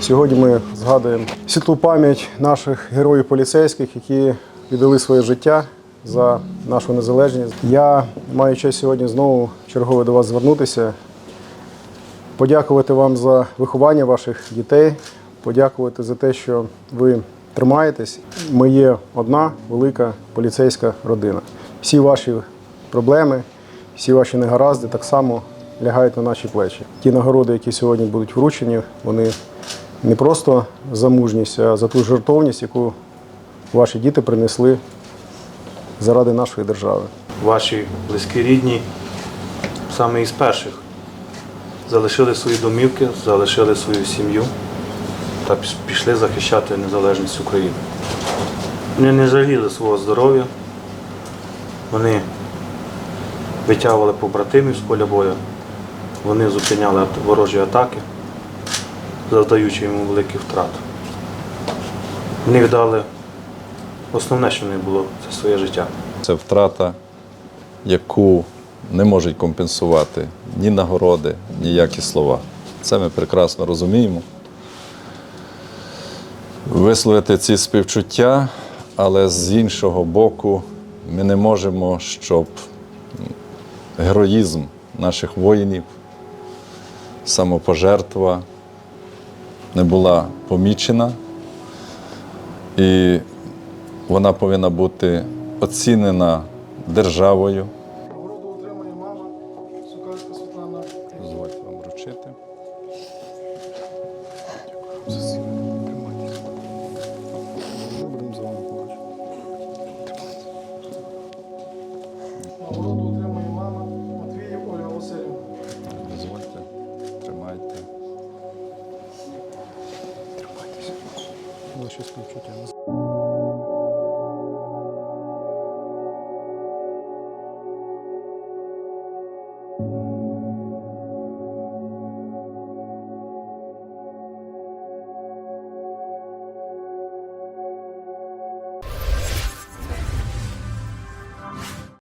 Сьогодні ми згадуємо світлу пам'ять наших героїв поліцейських, які віддали своє життя за нашу незалежність. Я маю честь сьогодні знову чергове до вас звернутися, подякувати вам за виховання ваших дітей, подякувати за те, що ви тримаєтесь. Ми є одна велика поліцейська родина. Всі ваші проблеми, всі ваші негаразди так само лягають на наші плечі. Ті нагороди, які сьогодні будуть вручені, вони не просто за мужність, а за ту жертовність, яку ваші діти принесли заради нашої держави. Ваші близькі рідні саме із перших залишили свої домівки, залишили свою сім'ю та пішли захищати незалежність України. Вони не жаліли свого здоров'я, вони витягували побратимів з поля бою, вони зупиняли ворожі атаки, завдаючи йому великі втрати. Вони віддали основне, що в них було, це своє життя. Це втрата, яку не можуть компенсувати ні нагороди, ніякі слова. Це ми прекрасно розуміємо. Висловити ці співчуття, але з іншого боку, ми не можемо, щоб героїзм наших воїнів, самопожертва не була помічена. І вона повинна бути оцінена державою. Нагороду отримує мама Сукальська Світлана. Дозвольте вам вручити. Наші співчуття.